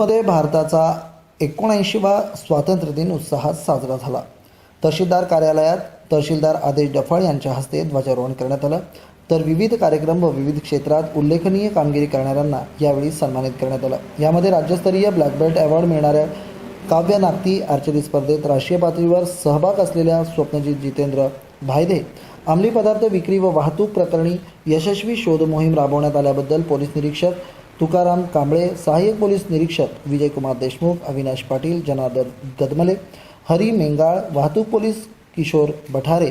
भारताचा एकोणऐंशीवा स्वातंत्र्य दिन उत्साहात साजरा झाला. तहसीलदार कार्यालयात तहसीलदार आदेश डफाळ यांच्या हस्ते ध्वजारोहण करण्यात आलं. तर विविध कार्यक्रम व विविध क्षेत्रात उल्लेखनीय कामगिरी करणाऱ्यांना यावेळी सन्मानित करण्यात आलं. यामध्ये राज्यस्तरीय ब्लॅक बेल्ट अवॉर्ड मिळणाऱ्या काव्य नागती आर्चरी स्पर्धेत राष्ट्रीय पातळीवर सहभाग असलेल्या स्वप्नजित जितेंद्र भायदे अंमली पदार्थ विक्री व वाहतूक प्रकरणी यशस्वी शोध मोहीम राबवण्यात आल्याबद्दल पोलीस निरीक्षक तुकाराम कांबळे सहाय्यक पोलीस निरीक्षक विजयकुमार देशमुख अविनाश पाटील जनार्दन गदमले हरी मेंगाळ वाहतूक पोलीस किशोर बठारे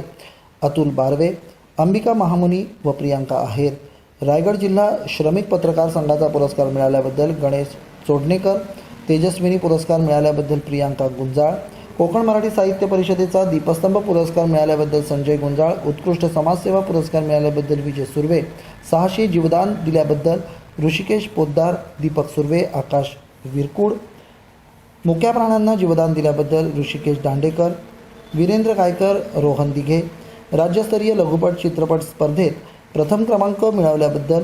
अतुल बारवे अंबिका महामुनी व प्रियांका आहेर. रायगड जिल्हा श्रमिक पत्रकार संघाचा पुरस्कार मिळाल्याबद्दल गणेश चोडणेकर तेजस्विनी पुरस्कार मिळाल्याबद्दल प्रियांका गुंजाळ कोकण मराठी साहित्य परिषदेचा दीपस्तंभ पुरस्कार मिळाल्याबद्दल संजय गुंजाळ उत्कृष्ट समाजसेवा पुरस्कार मिळाल्याबद्दल विजय सुर्वे सहाशे जीवदान दिल्याबद्दल ऋषिकेश पोद्दार दीपक सुर्वे आकाश विरकुड मुक्या प्राण्यांना जीवदान दिल्याबद्दल ऋषिकेश दांडेकर वीरेंद्र गायकर रोहन दिघे. राज्यस्तरीय लघुपट चित्रपट स्पर्धेत प्रथम क्रमांक मिळवल्याबद्दल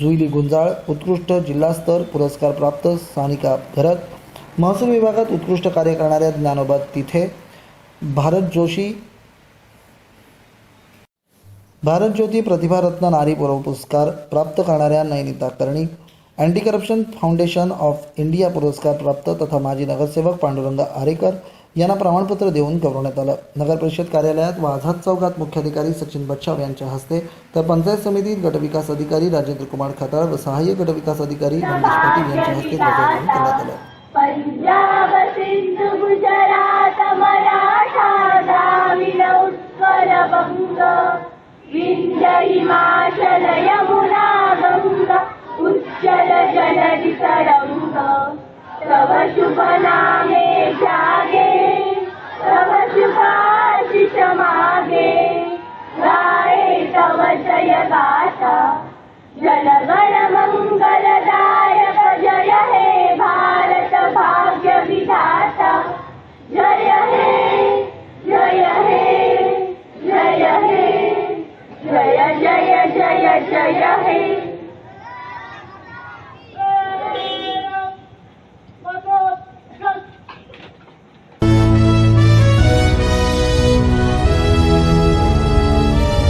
जुईली गुंजाळ उत्कृष्ट जिल्हास्तर पुरस्कार प्राप्त सानिका भरत महसूल विभागात उत्कृष्ट कार्य करणाऱ्या ज्ञानोबा तिथे. भारत जोशी भारत ज्योती प्रतिभारत्न नारी पुरस्कार प्राप्त करणाऱ्या Nainita Karnik anti corruption foundation of India पुरस्कार प्राप्त तथा माजी नगरसेवक पांडुरंग आरेकर यांना प्रमाणपत्र देऊन गौरवण्यात आलं. नगर परिषद कार्यालयात व आझाद चौकात मुख्याधिकारी सचिन बच्छाव यांच्या हस्ते तर पंचायत समितीत गटविकास अधिकारी राजेंद्र कुमार खताळ व सहाय्यक गटविकास अधिकारी रमेश पाटील यांच्या हस्ते ध्वजारोहण करण्यात आलं. ि उज्जल चलय तरङ्ग तव शुभनामे जागे तव शुभाशिषमागे। गाये तव जय गासा जल मङ्गलदायक जय हे भार